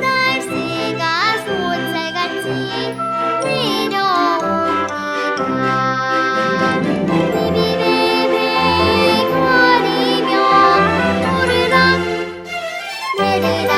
날씨가 소재같이 내려옵니다. 비비비비 거리며 오르락 내리락